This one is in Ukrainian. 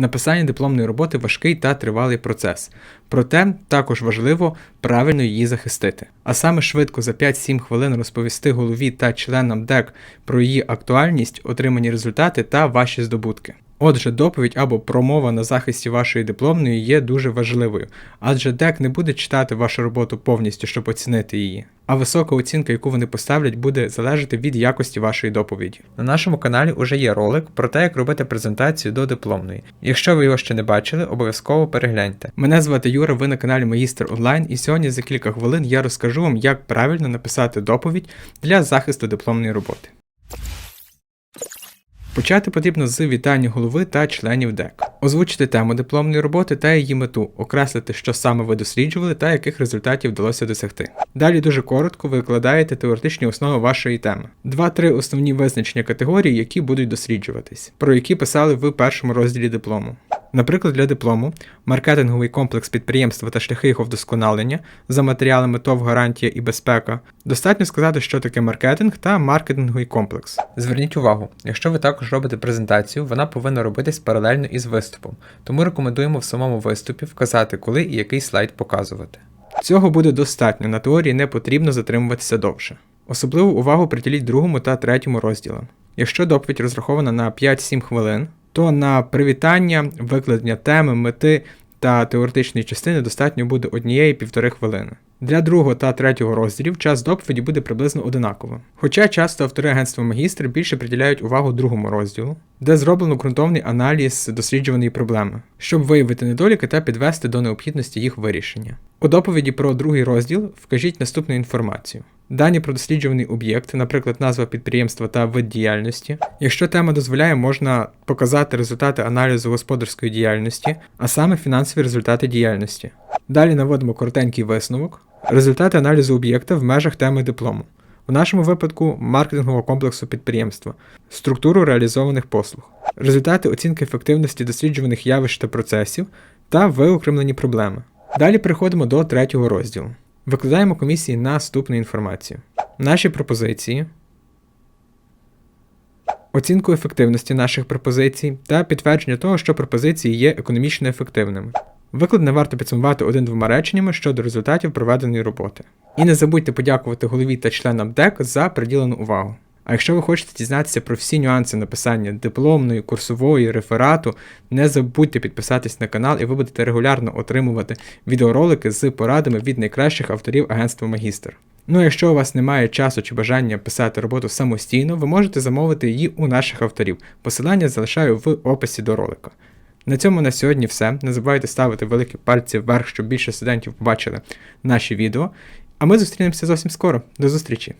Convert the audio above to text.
Написання дипломної роботи важкий та тривалий процес, проте також важливо правильно її захистити. А саме швидко за 5-7 хвилин розповісти голові та членам ДЕК про її актуальність, отримані результати та ваші здобутки. Отже, доповідь або промова на захисті вашої дипломної є дуже важливою, адже ДЕК не буде читати вашу роботу повністю, щоб оцінити її. А висока оцінка, яку вони поставлять, буде залежати від якості вашої доповіді. На нашому каналі вже є ролик про те, як робити презентацію до дипломної. Якщо ви його ще не бачили, обов'язково перегляньте. Мене звати Юра, ви на каналі Магістр Онлайн, і сьогодні за кілька хвилин я розкажу вам, як правильно написати доповідь для захисту дипломної роботи. Почати потрібно з вітання голови та членів ДЕК. Озвучити тему дипломної роботи та її мету, окреслити, що саме ви досліджували та яких результатів вдалося досягти. Далі дуже коротко викладаєте теоретичні основи вашої теми. Два-три основні визначення категорій, які будуть досліджуватись, про які писали в першому розділі диплому. Наприклад, для диплому маркетинговий комплекс підприємства та шляхи його вдосконалення за матеріалами ТОВ гарантія і безпека. Достатньо сказати, що таке маркетинг та маркетинговий комплекс. Зверніть увагу, якщо ви також робите презентацію, вона повинна робитись паралельно із виступом, тому рекомендуємо в самому виступі вказати, коли і який слайд показувати. Цього буде достатньо, на теорії не потрібно затримуватися довше. Особливу увагу приділіть другому та третьому розділам. Якщо доповідь розрахована на 5-7 хвилин, то на привітання, викладення теми, мети та теоретичної частини достатньо буде однієї півтори хвилини. Для другого та третього розділів час доповіді буде приблизно одинаковим. Хоча часто автори агентства Магістр більше приділяють увагу другому розділу, де зроблено ґрунтовний аналіз досліджуваної проблеми, щоб виявити недоліки та підвести до необхідності їх вирішення. У доповіді про другий розділ вкажіть наступну інформацію. Дані про досліджуваний об'єкт, наприклад, назва підприємства та вид діяльності. Якщо тема дозволяє, можна показати результати аналізу господарської діяльності, а саме фінансові результати діяльності. Далі наводимо коротенький висновок. Результати аналізу об'єкта в межах теми диплому. В нашому випадку маркетингового комплексу підприємства, структуру реалізованих послуг, результати оцінки ефективності досліджуваних явищ та процесів та виокремлені проблеми. Далі переходимо до третього розділу. Викладаємо комісії наступну інформацію. Наші пропозиції, оцінку ефективності наших пропозицій та підтвердження того, що пропозиції є економічно ефективними. Виклад варто підсумувати один-двома реченнями щодо результатів проведеної роботи. І не забудьте подякувати голові та членам ДЕК за приділену увагу. А якщо ви хочете дізнатися про всі нюанси написання дипломної, курсової, реферату, не забудьте підписатись на канал і ви будете регулярно отримувати відеоролики з порадами від найкращих авторів агентства Магістр. Ну а якщо у вас немає часу чи бажання писати роботу самостійно, ви можете замовити її у наших авторів. Посилання залишаю в описі до ролика. На цьому на сьогодні все. Не забувайте ставити великі пальці вверх, щоб більше студентів побачили наші відео. А ми зустрінемося зовсім скоро. До зустрічі!